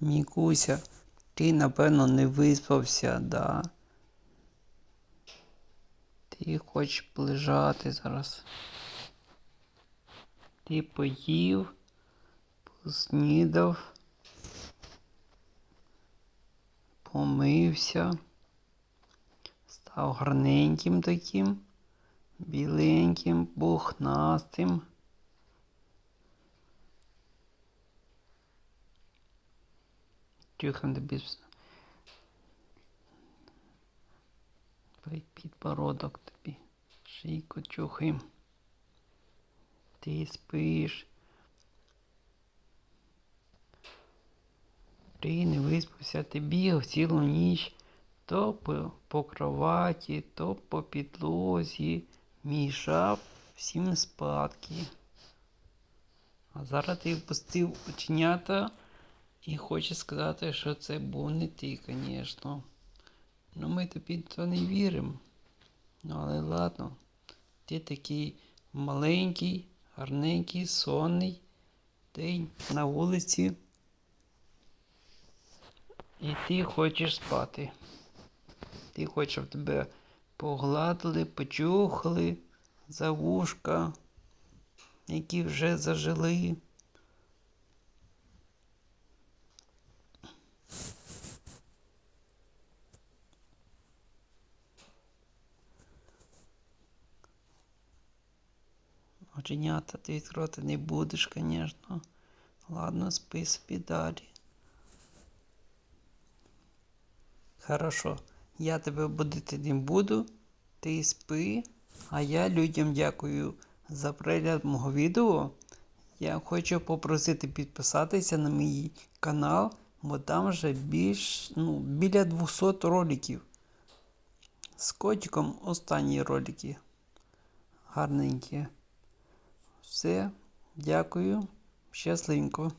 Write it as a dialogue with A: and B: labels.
A: Мікуся, ти, напевно, не виспався, да? Ти хочеш полежати зараз. Ти поїв, поснідав, помився, став гарненьким таким, біленьким, пухнастим. Вс- підбородок тобі. Шийку чухаєм. Ти спиш. Ти не виспався, ти бігав цілу ніч то по, по кроваті, то по підлозі, мішав всім спадки. А зараз ти впустив оченята і хоче сказати, що це був не ти, звісно. Ну ми тобі то не віримо. Ну але ладно. Ти такий маленький, гарненький, сонний день на вулиці. І ти хочеш спати. Ти хочеш, щоб тебе погладили, почухали за вушка, які вже зажили. Оченята ти відкривати не будеш, звісно. Ладно, спи собі далі. Хорошо, я тебе будити не буду. Ти спи. А я людям дякую за перегляд мого відео. Я хочу попросити підписатися на мій канал, бо там вже більш, ну, біля 200 роликів. З котиком останні ролики. Гарненькі. Все, дякую. Щасливенько.